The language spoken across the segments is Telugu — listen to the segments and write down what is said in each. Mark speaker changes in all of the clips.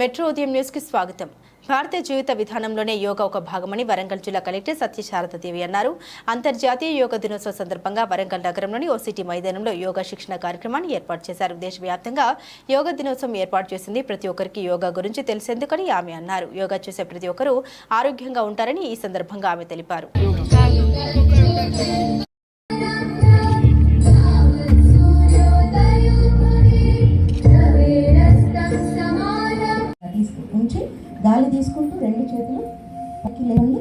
Speaker 1: మెట్రో ఉదయం న్యూస్కి స్వాగతం. భారతీయ జీవిత విధానంలోనే యోగా ఒక భాగమని వరంగల్ జిల్లా కలెక్టర్ సత్యశారదదేవి అన్నారు. అంతర్జాతీయ యోగా దినోత్సవ సందర్భంగా వరంగల్ నగరంలోని ఓ సిటీ మైదానంలో యోగా శిక్షణ కార్యక్రమాన్ని ఏర్పాటు చేశారు. దేశవ్యాప్తంగా యోగా దినోత్సవం ఏర్పాటు చేసింది ప్రతి ఒక్కరికి యోగా గురించి తెలిసేందుకని ఆమె అన్నారు. యోగా చేసే ప్రతి ఒక్కరూ ఆరోగ్యంగా ఉంటారని ఈ సందర్భంగా ఆమె తెలిపారు.
Speaker 2: గాలి తీసుకుంటూ రెండు చేతులు లేవండి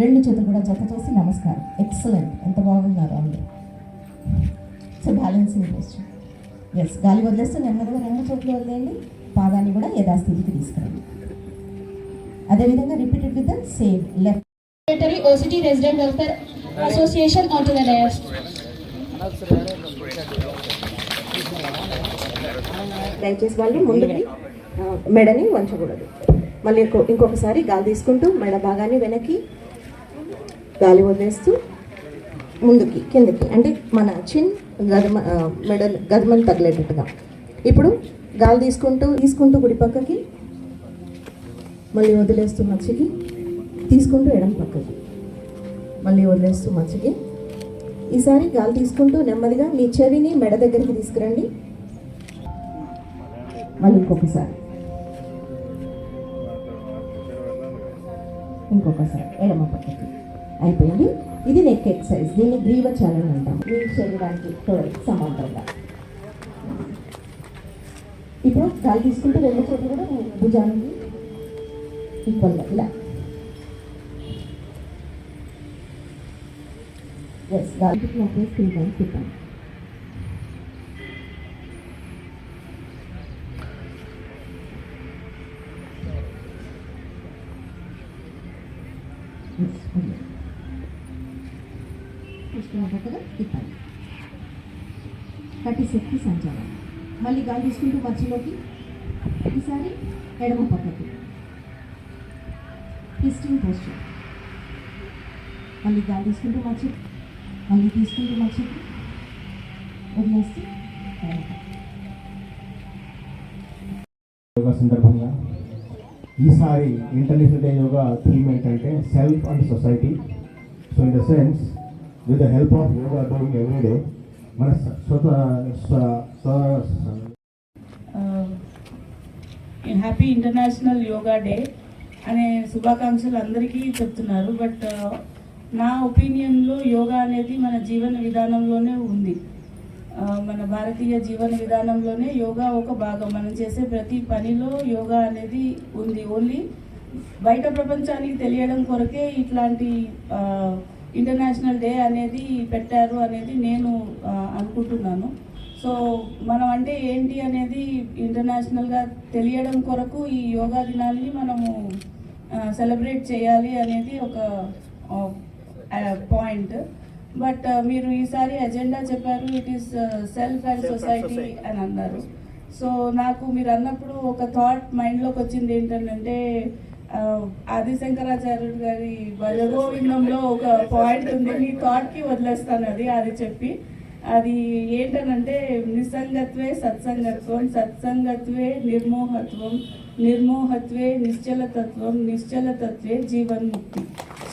Speaker 2: రెండు చేతులు కూడా జత చేసి నమస్కారం. ఎక్సలెంట్ ఎంత బాగున్నారు అందరూ. సో బ్యాలెన్సింగ్ పోస్టర్ ఎస్ గాలి వదిలేస్తే నెమ్మదిగా రెండు చేతులు వదిలేయండి. పాదాన్ని కూడా యథాస్థితికి తీసుకురండి. అదేవిధంగా repeated with the same left
Speaker 3: Welfare Association onto the dais.
Speaker 2: దయచేసి వాళ్ళు ముందుకి మెడని వంచకూడదు. మళ్ళీ ఇంకొకసారి గాలి తీసుకుంటూ మెడ భాగాన్ని వెనక్కి గాలి వదిలేస్తూ ముందుకి కిందకి. అంటే మన చిన్ గదమ మెడ గదమని తగిలేటట్టుగా. ఇప్పుడు గాలి తీసుకుంటూ తీసుకుంటూ కుడి పక్కకి మళ్ళీ వదిలేస్తూ మచ్చికి తీసుకుంటూ ఎడం పక్కకి. మళ్ళీ వదిలేస్తూ మచ్చికి ఈసారి గాలి తీసుకుంటూ నెమ్మదిగా మీ చెవిని మెడ దగ్గరికి తీసుకురండి. మళ్ళీ ఇంకొకసారి ఇంకొకసారి ఎడమ పక్కకి అయిపోయింది ఇది నెక్ ఎక్సర్సైజ్ దీన్ని గ్రీవ చలనం అంటాం మీ శరీరానికి సమాంతరంగా ఇప్పుడు గాలి తీసుకుంటే రెండు చేతులు కూడా భుజానికి ఈక్వల్గా ఇలా ఎస్ గాలి త్రీ టైమ్స్ తిప్పాను కృష్ణాపకగా తిప్పాలి కట్టి శక్తి సంచారం మళ్ళీ గాలి తీసుకుంటూ మధ్యలోకి ఈసారి ఎడమ పక్కకి ట్విస్టింగ్ పోస్చర్ మళ్ళీ గాలి తీసుకుంటూ మధ్య మళ్ళీ తీసుకుంటూ మధ్యకి వదిలేసి ఎడమ పక్కకి.
Speaker 4: యోగా సందర్భంగా ఈసారి ఇంటర్నేషనల్ డే యోగా థీమ్ ఏంటంటే self and society so in the sense with the help of yoga doing every day మన స్వత
Speaker 5: హ్యాపీ ఇంటర్నేషనల్ యోగా డే అనే శుభాకాంక్షలు అందరికీ చెప్తున్నారు. బట్ నా ఒపీనియన్లో యోగా అనేది మన జీవన విధానంలోనే ఉంది. మన భారతీయ జీవన విధానంలోనే యోగా ఒక భాగం. మనం చేసే ప్రతి పనిలో యోగా అనేది ఉంది. ఓన్లీ బయట ప్రపంచానికి తెలియడం కొరకే ఇట్లాంటి ఇంటర్నేషనల్ డే అనేది పెట్టారు అనేది నేను అనుకుంటున్నాను. సో మనం అంటే ఏంటి అనేది ఇంటర్నేషనల్గా తెలియడం కొరకు ఈ యోగా దినాన్ని మనము సెలబ్రేట్ చేయాలి అనేది ఒక పాయింట్ బట్ మీరు ఈసారి ఎజెండా చెప్పారు it is self and society అని అన్నారు. సో నాకు మీరు అన్నప్పుడు ఒక థాట్ మైండ్లోకి వచ్చింది ఏంటంటే ఆ, ఆదిశంకరాచార్యుడు గారి భజగోవిందంలో ఒక పాయింట్ ఉంది. మీ థాట్కి వదిలేస్తాను అది అది చెప్పి. అది ఏంటనంటే నిస్సంగత్వే సత్సంగత్వం సత్సంగత్వే నిర్మోహత్వం నిర్మోహత్వే నిశ్చలతత్వం నిశ్చలతత్వే జీవన్ముక్తి.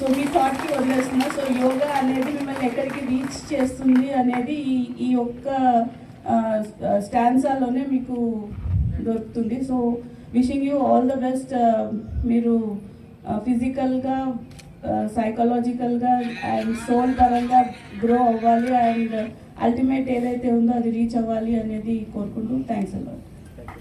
Speaker 5: సో మీ థాట్కి వదిలేస్తున్నా. సో యోగా అనేది మిమ్మల్ని ఎక్కడికి రీచ్ చేస్తుంది అనేది ఈ ఒక్క స్టాన్సాలోనే మీకు దొరుకుతుంది. So wishing you all the best మీరు ఫిజికల్గా సైకలాజికల్గా అండ్ సోల్ పరంగా గ్రో అవ్వాలి. అండ్ అల్టిమేట్ ఏదైతే ఉందో అది రీచ్ అవ్వాలి అనేది కోరుకుంటూ థ్యాంక్స్ అలాట్